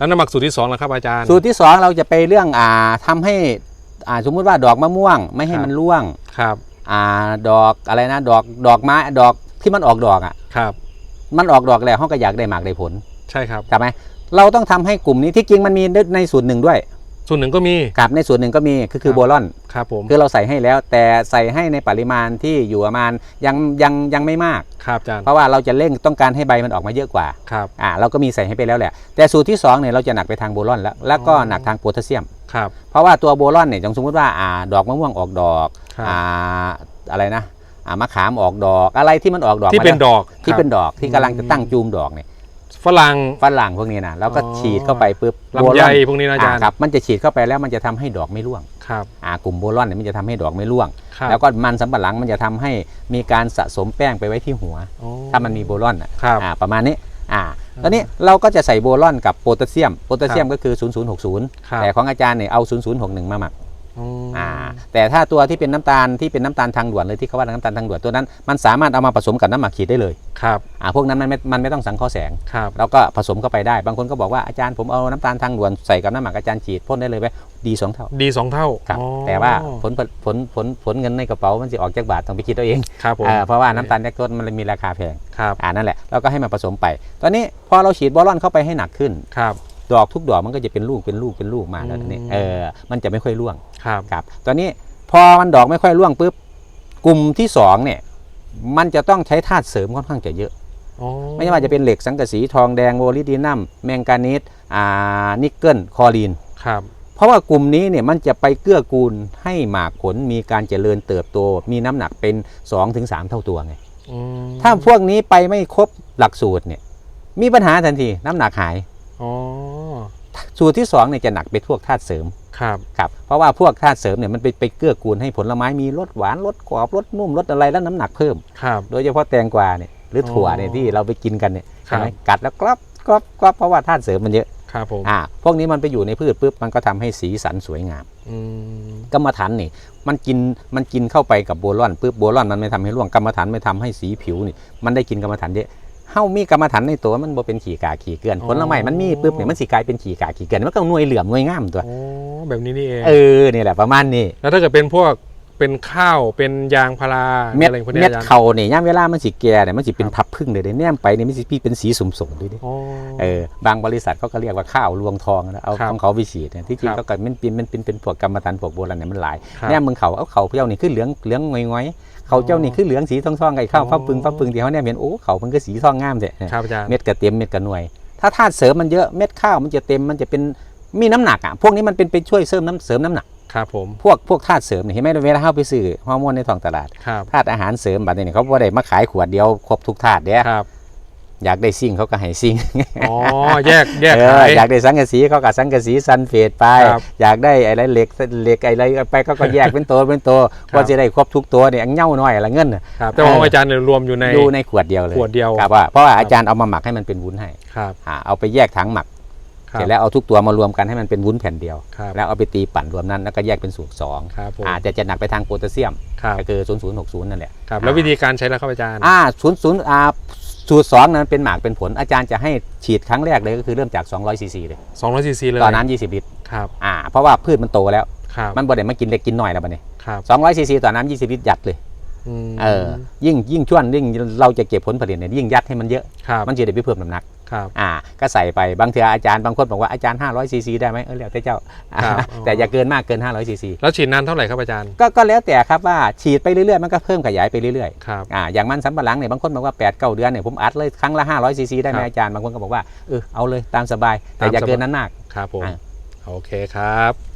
แล้วน้ำหมักสูตรที่สองล่ะครับอาจารย์ สูตรที่สองเราจะไปเรื่องอ่าทำให้อ่าสมมุติว่าดอกมะม่วง ไม่ให้ครับ มันร่วง ครับอ่าดอกอะไรนะดอกดอกไม้ดอกที่มันออกดอกอะ ครับ มันออกดอกแล้วเขาก็อยากได้หมากได้ผลใช่ครับ ใช่ไหมเราต้องทำให้กลุ่มนี้ที่จริงมันมีในสูตรหนึ่งด้วย ส่วนหนึ่งก็มีกับในสูตรหนึ่งก็มีคือคือครับโบลอนครับผมคือเราใส่ให้แล้ว แต่ใส่ให้ในปริมาณที่อยู่ประมาณยังยังยังไม่มากครับอาจารย์เพราะว่าเราจะเร่งต้องการให้ใบมันออกมาเยอะกว่าครับอ่าเราก็มีใส่ให้ไปแล้วแหละ แต่สูตรที่สองเนี่ยเราจะหนักไปทางโบลอนแล้วแล้วก็อ๋อหนักทางโพแทสเซียมครับเพราะว่าตัวโบลอนเนี่ยจงสมมติว่าอ่าดอกมะม่วงออกดอกครับอ่าอะไรนะอ่ามะขามออกดอกอะไรที่มันออกดอกที่เป็นมาแล้วดอกที่ครับเป็นดอกที่กำลังจะตั้งจูมดอกเนี่ย ฝรั่ง ฝรั่งพวกนี้นะแล้วก็อ๋อ ฉีดเข้าไปปุ๊บลำไยพวกนี้นะอาจารย์ครับ มันจะฉีดเข้าไปแล้วมันจะทำให้ดอกไม่ร่วงครับอ่ากลุ่มโบลอนเนี่ยมันจะทำให้ดอกไม่ร่วง ครับแล้วก็มันสำปะหลังมันจะทำให้มีการสะสมแป้งไปไว้ที่หัวอ๋อถ้ามันมีโบลอนอะครับ อ่าประมาณนี้อ่าตอนนี้เราก็จะใส่โบลอนกับโพแทสเซียมโพแทสเซียมก็คือ 0060 ครับ แต่ของอาจารย์เนี่ยเอา 0061 มาหมัก อืมอ่าแต่ถ้าตัวที่เป็นน้ำตาลที่เป็นน้ำตาลทางด่วนเลยที่เขาว่าน้ำตาลทางด่วนตัวนั้น มันสามารถเอามาผสมกับน้ำหมักขีดได้เลยครับอ่าพวกนั้นมันไม่มันไม่ต้องสังเคราะห์แสงครับเราก็ผสมเข้าไปได้บางคนก็บอกว่าอาจารย์ผมเอาน้ำตาลทางด่วนใส่กับน้ำหมักอาจารย์ฉีดพ่นได้เลยไหมดีสองเท่าดีสองเท่าครับอ๋อแต่ว่าผลผลผลผลผลเงินในกระเป๋ามันจะออกจากบาทต้องไปคิดเอาเองครับผมอ่าเพราะว่าน้ำตาลแลคโตสมันเลยมีราคาแพงครับอ่านั่นแหละเราก็ให้มาผสมไป ตอนนี้พอเราฉีดบอลลอนเข้าไปให้หนักขึ้นครับ ดอกทุกดอกมันก็จะเป็นลูกเป็นลูกเป็นลูกมาแล้วอืมทีนี้เออมันจะไม่ค่อยร่วงครับครับ ตอนนี้พอมันดอกไม่ค่อยร่วงปุ๊บกลุ่มที่สองเนี่ย มันจะต้องใช้ธาตุเสริมค่อนข้างจะเยอะอ๋อไม่ว่าจะเป็นเหล็กสังกะสีทองแดงโวลิดีนัมแมงกานีสอ่านิกเกิลคอลีนครับเพราะว่ากลุ่มนี้เนี่ยมันจะไปเกื้อกูลให้หมากผลมีการเจริญเติบโต มีน้ำหนักเป็น 2-3 เท่าตัวไงอืมถ้าพวกนี้ไปไม่ครบหลักสูตรเนี่ย มีปัญหาทันทีน้ำหนักหายอ๋อ สูตรที่2เนี่ยจะหนักไปพวกธาตุเสริมครับครับเพราะว่าพวกธาตุเสริมเนี่ยมันไปไปเกื้อกูลให้ผลไม้มีรสหวานรสกรอบรสนุ่มรสอะไรแล้วน้ำหนักเพิ่มครับโดยเฉพาะแตงกวาเนี่ยหรือถั่วเนี่ยอ๋อที่เราไปกินกันเนี่ยครับใช่ไหมกัดแล้วกรอบกรอบกรอบเพราะว่าธาตุเสริมมันเยอะครับผมอ่าพวกนี้มันไปอยู่ในพืชปุ๊บมันก็ทำให้สีสันสวยงามอืมกรรมฐานนี่มันกินมันกินเข้าไปกับโบลอนปุ๊บโบลอนมันไม่ทำให้ร่วงกรรมฐานไม่ทำให้สีผิวนี่มันได้กินกรรมฐานเยอะ เฮามีกรรมฐานในตัวมันบ่เป็นขี่กาขี่เกลือนผลไม้มันมีปุ๊บเนี่ยมันสิกลายเป็นขี่กาขี่เกลือนมันก็หน่วยเหลื่อมหน่วยงามตัวอ๋อแบบนี้นี่เองเออนี่แหละประมาณนี้แล้วถ้าเกิดเป็นพวก เป็นข้าวเป็นยางพาราเม็ดอะไรพวกนี้เม็ดอาจารย์ เขาเนี่ยย่ามเวลามันสิแก่เนี่ยมันสิเป็นครับพับพึ่งเลยเด้แนมไปเนี่ยมันสิพี่เป็นสีสมสมๆด้วยดิอ๋อ เออบางบริษัทเขาก็เรียกว่าข้าวรวงทองนะเอาครับของเขาไปฉีดเนี่ยที่จริงครับเขาก็มันเป็นมันเป็นเป็นพวกกรรมฐานพวกโบราณเนี่ยมันหลายครับแนมมึงเขาเอาเขาเจ้านี่คือเหลืองเหลืองงอยๆเขาเจ้านี่คือเหลืองสีทองๆไอ้ข้าวอ๋อ ฟักปึงฟักปึงที่เขาเนี่ยเห็นโอ้เขามันก็สีทองงามเด้ครับอาจารย์ เม็ดกระเต็มเม็ดกระหน่วย ถ้าธาตุเสริมมันเยอะเม็ดข้าวมันจะเต็มมันจะเป็นมีน้ำหนักอะพวกนี้มันเป็นไปช่วยเสริมน้ำเสริมน้ำหนัก ครับผมพวกพวกธาตุเสริมเนี่ยเห็นไหมเวลาเข้าไปซื้อฮอร์โมนในท้องตลาดครับธาตุอาหารเสริมแบบนี้เขาบ่ได้มาขายขวดเดียวครบทุกธาตุเด้ครับอยากได้ซิงค์เขาก็ให้ซิงค์อ๋อแยกแยกเอขาอยอยากได้สังกะสีเขาก็สังกะสีซันเฟดไปครับอยากได้อะไรเหล็กเหล็กอะไรไปเขาก็แยกเป็นตัวเป็นตัวครับก็จะได้ครบทุกตัวเนี่ยเง่าน้อยละเงินน่ะครับแต่ว่าของอาจารย์เนี่ยรวมอยู่ในอยู่ในขวดเดียวเลยขวดเดียวครับว่าเพราะว่าอาจารย์เอามาหมักให้มันเป็นวุ้นให้ครับอ่าเอาไปแยกถังหมักครั เสร็บจแล้วเอาทุกตัวมารวมกันให้มันเป็นวุ้นแผ่นเดียวครับแล้วเอาไปตีปั่นรวมนั้นแล้วก็แยกเป็นสูตรสองครับผมอาจจะจะหนักไปทางโพแทสเซียมครับก็คือ 0060 นั่นแหละ ครับ แล้ววิธีการใช้แล้วครับอาจารย์ อ่า00อ่าสูตรสองนั้นเป็นหมากเป็นผลอาจารย์จะให้ฉีดครั้งแรกเลยก็คือเริ่มจาก 200ซีซีเลย200ซีซีเลยต่อน้ำ20 ลิตร ครับ อ่า เพราะว่าพืชมันโตแล้วครับมันบ่ได้มากินเล็กกินหน่อยแล้วบัดนี้ครับ200ซีซีต่อน้ำ20ลิตรยัดเลยมเออ ยิ่งยิ่งช่วนยิ่งเราจะเก็บผลผลิตเนี่ยยิ่งยัดให้มันเยอะครับมันจะได้ไปเพิ่มน้ำหนัก ครับอ่าก็ใส่ไปบางเทื่ออาจารย์บางคนบอกว่าอาจารย์500ซีซีได้ไหมเออแล้วแต่เจ้าครับแต่อย่าเกินมากเกิน500ซีซีแล้วฉีดนานเท่าไหร่ครับอาจารย์ก็ก็แล้วแต่ครับว่าฉีดไปเรื่อยๆมันก็เพิ่มขยายไปเรื่อยครับๆอ่าอย่างมันสำปะหลังเนี่ยบางคนบอกว่า8ปดเเดือนเนี่ยผมอัดเลยครั้งละ500ซีซีได้ไหมครับอาจารย์บางคนก็บอกว่าเออเอาเลยตามสบายแต่ตามอย่าสบายเกินนั้นมากครับผมอ่าโอเคครับ